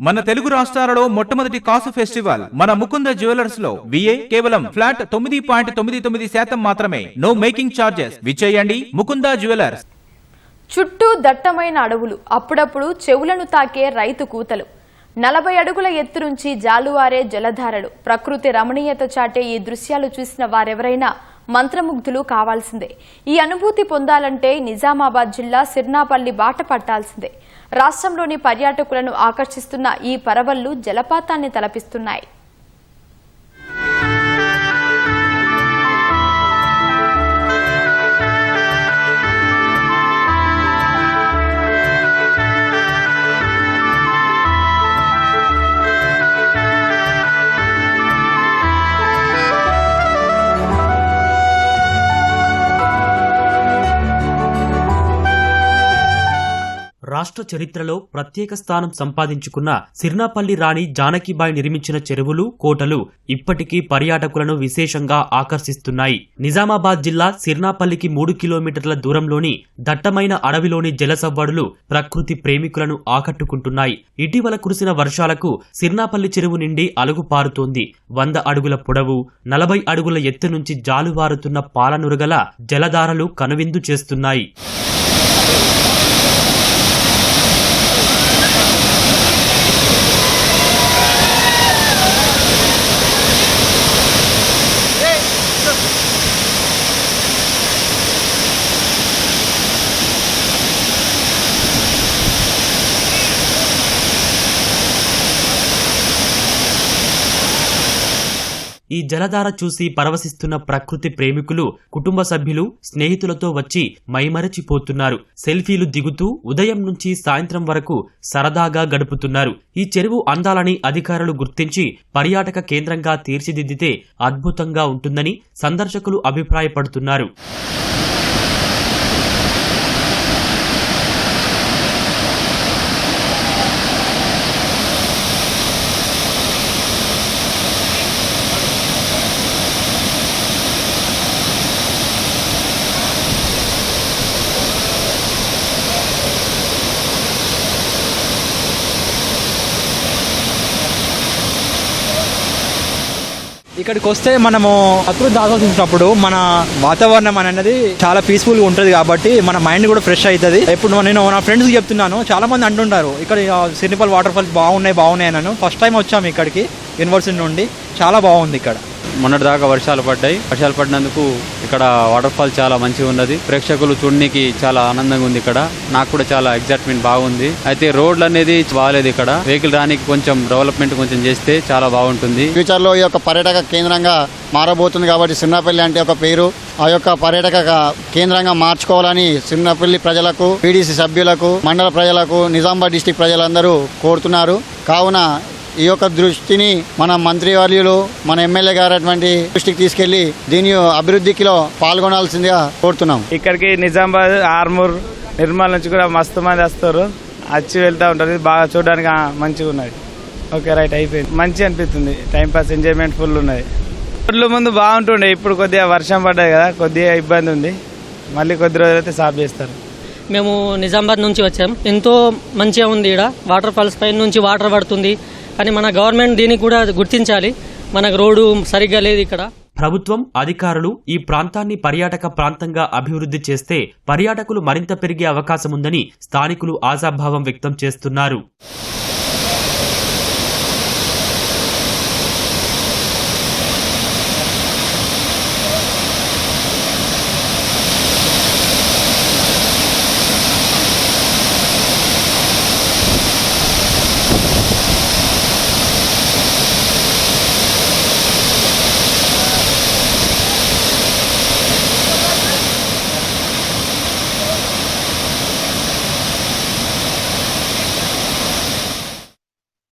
మన తెలుగు రాష్ట్రాలలో మొట్టమొదటి కాసు ఫెస్టివల్ మన ముకుంద జ్యువెలర్స్లో విఏ కేవలం ఫ్లాట్ తొమ్మిది పాయింట్ తొమ్మిది తొమ్మిది శాతం మాత్రమే. నో మేకింగ్ చార్జెస్ విచేయండి ముకుంద జ్యువెలర్స్. చుట్టూ దట్టమైన అడవులు. అప్పుడప్పుడు చెవులను తాకే రైతు కూతలు. నలభై అడుగుల ఎత్తు నుంచి జాలువారే జలధారలు. ప్రకృతి రమణీయత చాటే ఈ దృశ్యాలు చూసిన వారెవరైనా మంత్రముగ్ధులు కావాల్సిందే. ఈ అనుభూతి పొందాలంటే నిజామాబాద్ జిల్లా సిర్నాపల్లి బాట పట్టాల్సిందే. రాష్ట్రంలోని పర్యాటకులను ఆకర్షిస్తున్న ఈ పరవళ్ళు జలపాతాన్ని తలపిస్తున్నాయి. రాష్ట్ర చరిత్రలో ప్రత్యేక స్థానం సంపాదించుకున్న సిర్నాపల్లి రాణి జానకిబాయి నిర్మించిన చెరువులు కోటలు ఇప్పటికీ పర్యాటకులను విశేషంగా ఆకర్షిస్తున్నాయి. నిజామాబాద్ జిల్లా సిర్నాపల్లికి మూడు కిలోమీటర్ల దూరంలోని దట్టమైన అడవిలోని జలసవ్వడులు ప్రకృతి ప్రేమికులను ఆకట్టుకుంటున్నాయి. ఇటీవల కురిసిన వర్షాలకు సిర్నాపల్లి చెరువు నిండి అలుగు పారుతోంది వంద అడుగుల పొడవు నలభై అడుగుల ఎత్తు నుంచి జాలువారుతున్న పాలనురుగల జలధారలు కనువిందు చేస్తున్నాయి. ఈ జలధార చూసి పరవశిస్తున్న ప్రకృతి ప్రేమికులు కుటుంబ సభ్యులు స్నేహితులతో వచ్చి మైమరచిపోతున్నారు. సెల్ఫీలు దిగుతూ ఉదయం నుంచి సాయంత్రం వరకు సరదాగా గడుపుతున్నారు. ఈ చెరువు అందాలని అధికారులు గుర్తించి పర్యాటక కేంద్రంగా తీర్చిదిద్దితే అద్భుతంగా ఉంటుందని సందర్శకులు అభిప్రాయపడుతున్నారు. ఇక్కడికి వస్తే మనము ప్రకృతి ఆస్వాదించినప్పుడు మన వాతావరణం అనేది చాలా పీస్ఫుల్గా ఉంటుంది కాబట్టి మన మైండ్ కూడా ఫ్రెష్ అవుతుంది ఇప్పుడు నేను నా ఫ్రెండ్స్ చెప్తున్నాను చాలా మంది అంటుంటారు ఇక్కడ సిరిపల్ వాటర్ ఫాల్స్ బాగున్నాయి బాగున్నాయి అన్నాను ఫస్ట్ టైం వచ్చాము ఇక్కడికి యూనివర్సిటీ నుండి. చాలా బాగుంది ఇక్కడ. మొన్నటి దాకా వర్షాలు పడ్డాయి. వర్షాలు పడినందుకు ఇక్కడ వాటర్ ఫాల్ చాలా మంచిగా ఉన్నది. ప్రేక్షకులు చూడడానికి చాలా ఆనందంగా ఉంది ఇక్కడ. నాకు కూడా చాలా ఎగ్జైట్మెంట్ బాగుంది. అయితే రోడ్లు అనేది బాగాలేదు ఇక్కడ. వెహికల్ రానికి కొంచెం డెవలప్మెంట్ కొంచెం చేస్తే చాలా బాగుంటుంది. ఫ్యూచర్లో ఈ యొక్క పర్యాటక కేంద్రంగా మారబోతుంది కాబట్టి సిన్నపల్లి అంటే ఒక పేరు. ఆ యొక్క పర్యాటక కేంద్రంగా మార్చుకోవాలని సిన్నపల్లి ప్రజలకు పీడీసీ సభ్యులకు మండల ప్రజలకు నిజామాబాద్ డిస్టిక్ ప్రజలందరూ కోరుతున్నారు. కావున ఈ యొక్క దృష్టిని మన మంత్రివర్యులు మన ఎమ్మెల్యే గారు అటువంటి దృష్టికి తీసుకెళ్ళి దీని అభివృద్ధికిలో పాల్గొనాల్సిందిగా కోరుతున్నాం. ఇక్కడికి నిజామాబాద్ ఆర్మూర్ నిర్మల్ నుంచి కూడా మస్తు మంది వస్తారు. వచ్చి వెళ్తూ ఉంటారు ఇది బాగా చూడడానికి మంచిగా ఉన్నది. ఓకే రైట్ అయిపోయింది. మంచి అనిపిస్తుంది. టైం పాస్ ఎంజాయ్మెంట్ ఫుల్ ఉన్నది. రోడ్ల ముందు బాగుంటుండే. ఇప్పుడు కొద్దిగా వర్షం పడ్డది కదా కొద్దిగా ఇబ్బంది ఉంది. మళ్ళీ కొద్ది రోజులైతే సాఫ్ చేస్తారు. మేము నిజామాబాద్ నుంచి వచ్చాం. ఎంతో మంచిగా ఉంది ఇక్కడ వాటర్ ఫాల్స్ పైన నుంచి వాటర్ పడుతుంది. కానీ మన గవర్నమెంట్ దీన్ని కూడా గుర్తించాలి. మనకు రోడ్డు సరిగ్గా లేదు ఇక్కడ. ప్రభుత్వం అధికారులు ఈ ప్రాంతాన్ని పర్యాటక ప్రాంతంగా అభివృద్ధి చేస్తే పర్యాటకులు మరింత పెరిగే అవకాశముందని స్థానికులు ఆశాభావం వ్యక్తం చేస్తున్నారు.